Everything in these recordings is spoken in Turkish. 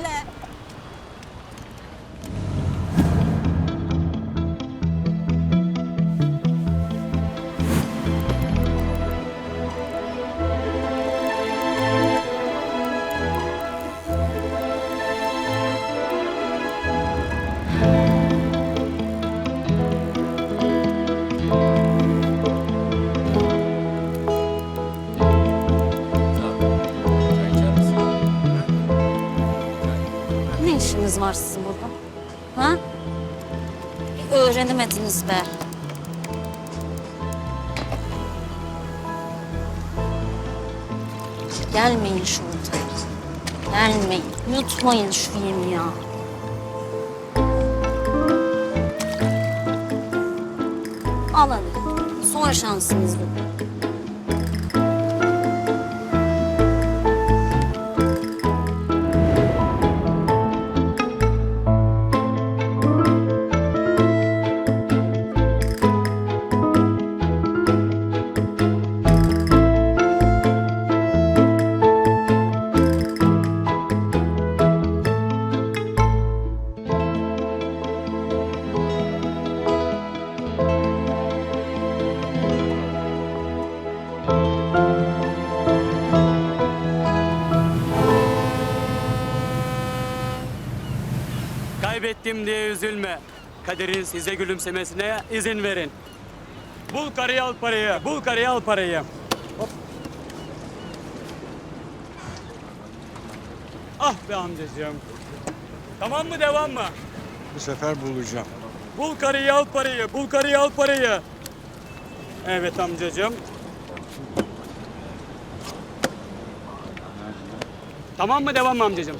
bir Be. Gelmeyin şu ortaya. Gelmeyin. Yutmayın şu yemi ya. Al hadi. Son şansınız bu. Kaybettim diye üzülme. Kaderin size gülümsemesine izin verin. Bul karıyı al parayı. Bul karıyı al parayı. Hop. Ah be amcacığım. Tamam mı devam mı? Bu sefer bulacağım. Bul karıyı al parayı. Bul karıyı al parayı. Evet amcacığım. Tamam mı devam mı amcacığım?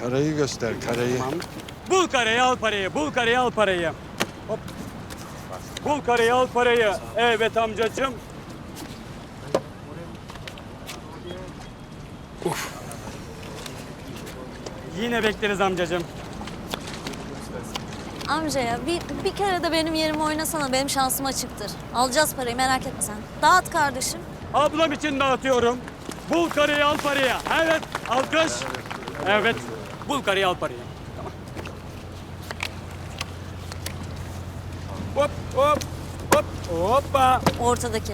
Karayı göster, karayı. Tamam. Bul karayı al parayı, bul karayı al parayı. Hop. Bul karayı al parayı. Evet amcacığım. Uf. Yine bekleriz amcacığım. Amca ya bir, bir kere de benim yerime oynasana. Benim şansım açıktır. Alacağız parayı merak etme sen. Dağıt kardeşim. Ablam için dağıtıyorum. Bul karayı al parayı. Evet, alkış. Evet, bul karayı al parayı. Tamam. Hop, hop, hop, hoppa. Ortadaki.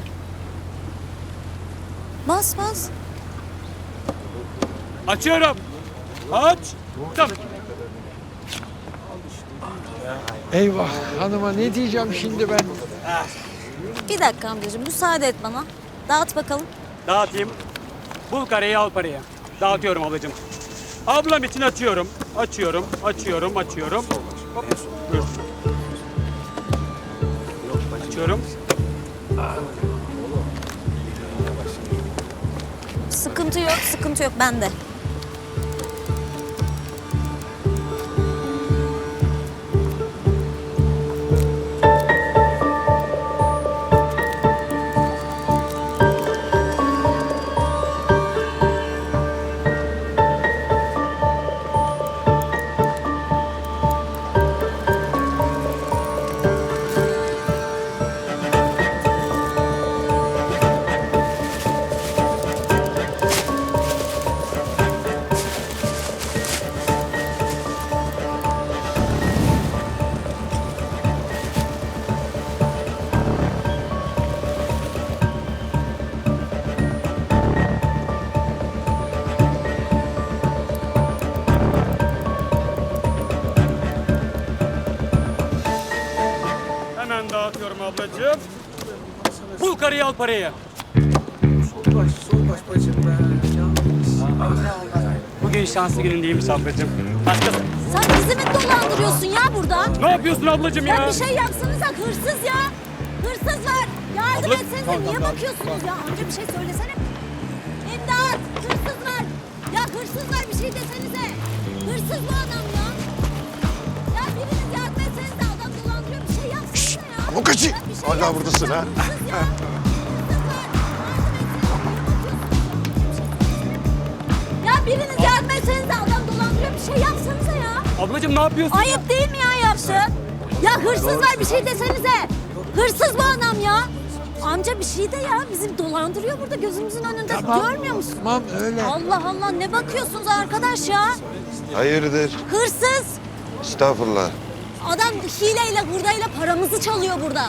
Bas bas. Açıyorum. Aç. Tamam. Eyvah, hanıma ne diyeceğim şimdi ben? Bir dakika amcacığım müsaade et bana. Dağıt bakalım. Dağıtayım. Bul karayı al parayı. Dağıtıyorum ablacığım. Ablam için açıyorum. Açıyorum, açıyorum, açıyorum. Hop. Buyur. Açıyorum. Sıkıntı yok, sıkıntı yok bende. Ablacığım. Bul karayı al parayı. Sol baş, sol baş bacım be. Bugün şanslı günün değilmiş ablacığım. Başkası. Sen bizi mi dolandırıyorsun ya burada? Ne yapıyorsun ablacığım Ya ya? bir şey yapsanıza hırsız ya. Hırsız var. Yardım Abla- etsenize. Tamam, Niye tamam, bakıyorsunuz ya? Amca bir şey söylesene. İmdat! Hırsız var. Ya hırsız var bir şey desenize. Hırsız bu adam ya. Ya biriniz yardım etsenize. Adam dolandırıyor. Bir şey yapsanıza ya. Avukatçı! Hala buradasın ha? Ya. Biriniz yardım etsenize. Adam dolandırıyor. Bir şey yapsanıza ya. Ablacığım ne yapıyorsun? Ayıp değil mi ya yaptın? Ya hırsız var bir şey desenize. Hırsız bu adam ya. Amca bir şey de ya. Bizi dolandırıyor burada gözümüzün önünde. Görmüyor musun? Tamam öyle. Allah Allah ne bakıyorsunuz arkadaş ya? Hayırdır? Hırsız. Estağfurullah. Adam hileyle hurdayla paramızı çalıyor burada.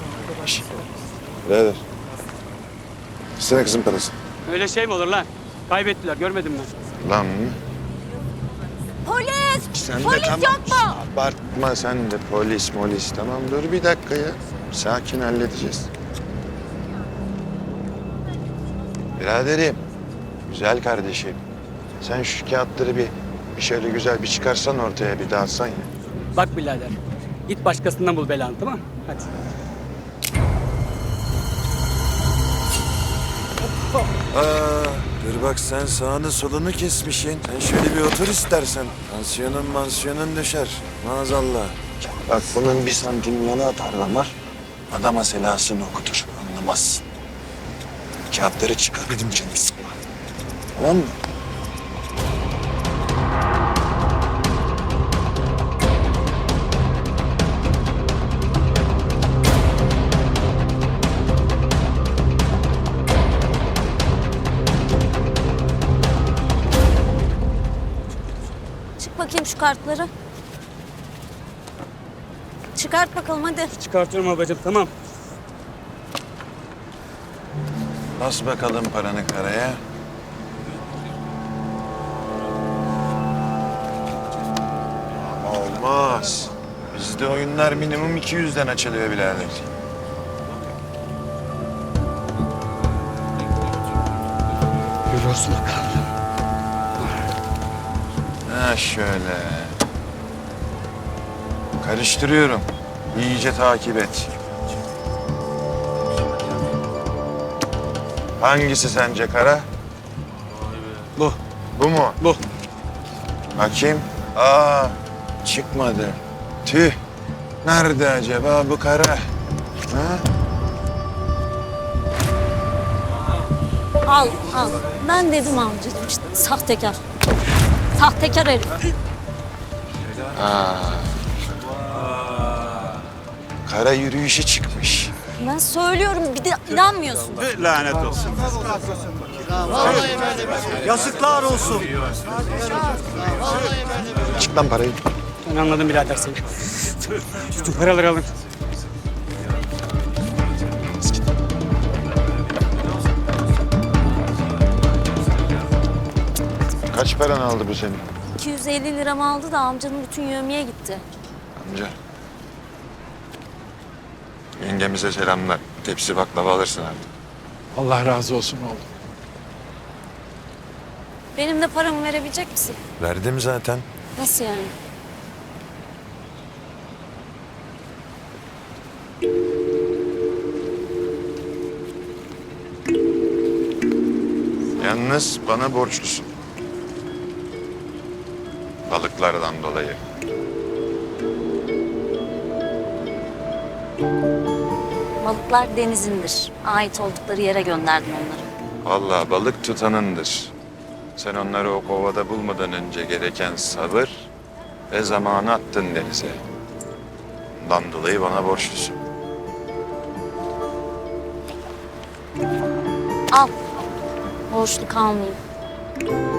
Birader. İstene kızın parası. Öyle şey mi olur lan? Kaybettiler görmedim ben. Lan mı? Polis! Sen Polis de tamam. yok mu? Abartma sen de polis molis. Tamam dur bir dakika ya. Sakin halledeceğiz. Biraderim. Güzel kardeşim. Sen şu kağıtları bir, bir şöyle güzel bir çıkarsan ortaya bir dağıtsan ya. Bak birader. Git başkasından bul belanı tamam mı? Hadi. Aa, dur bak sen sağını solunu kesmişsin. Sen şöyle bir otur istersen. Tansiyonun mansiyonun düşer. Maazallah. Bak bunun bir santim yanı atar damar. Adama selasını okutur. Anlamazsın. Kağıtları çıkar dedim canım. Tamam mı? Şu kartları. Çıkart bakalım hadi. Çıkartıyorum babacığım tamam. Bas bakalım paranı karaya. Ama olmaz. Bizde oyunlar minimum 200'den açılıyor birader. Görüyorsun bakalım. Ha şöyle. Karıştırıyorum. İyice takip et. Hangisi sence kara? Bu. Bu mu? Bu. Bakayım. Aa, çıkmadı. Tüh. Nerede acaba bu kara? Ha? Al al. Ben dedim amcacığım işte sahtekar. Sahtekar herif. Kara yürüyüşe çıkmış. Ben söylüyorum bir de inanmıyorsun. Lanet olsun. Yazıklar olsun. Çık lan parayı. Ben anladım birader seni. Şu paraları alın. Kaç paran aldı bu senin? 250 liramı aldı da amcanın bütün yövmiye gitti. Amca. Yengemize selamlar. Tepsi baklava alırsın artık. Allah razı olsun oğlum. Benim de paramı verebilecek misin? Verdim zaten. Nasıl yani? Yalnız bana borçlusun. Balıklardan dolayı. Balıklar denizindir. Ait oldukları yere gönderdim onları. Vallahi balık tutanındır. Sen onları o kovada bulmadan önce gereken sabır ve zamanı attın denize. Bundan dolayı bana borçlusun. Al. Borçlu kalmayayım.